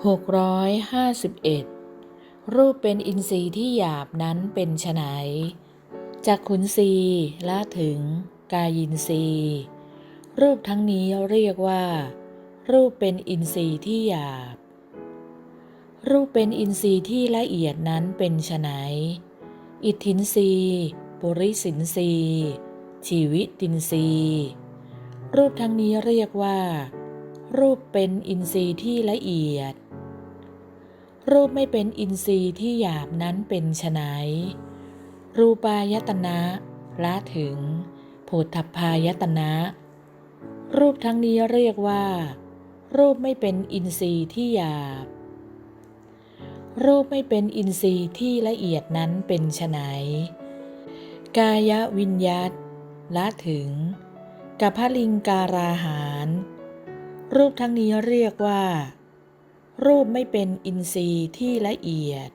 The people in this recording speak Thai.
651 รูปเป็นอินทรีย์ที่หยาบนั้นเป็นไฉนจากขุนศีละถึงกายินรีรูปทั้งนี้เรียกว่า รูปเป็นอินทรีย์ที่หยาบ รูปเป็นอินทรีย์ที่ละเอียดนั้นเป็นไฉนอิทธินรีปุริสินรีชีวิตินรีรูปทั้งนี้เรียกว่า รูปเป็นอินทรีย์ที่ละเอียด รูปไม่เป็นอินทรีย์ที่หยาบนั้นเป็นไฉนรูปายตนะละถึงโผฏฐพายตนะ รูปทั้งนี้เรียกว่า รูปไม่เป็นอินทรีย์ที่หยาบ รูปไม่เป็นอินทรีย์ที่ละเอียดนั้นเป็นไฉนกายวิญยัตละถึงกัพพลิงการาหาร รูปทั้งนี้เรียกว่า รูปไม่เป็นอินทรีย์ที่ละเอียด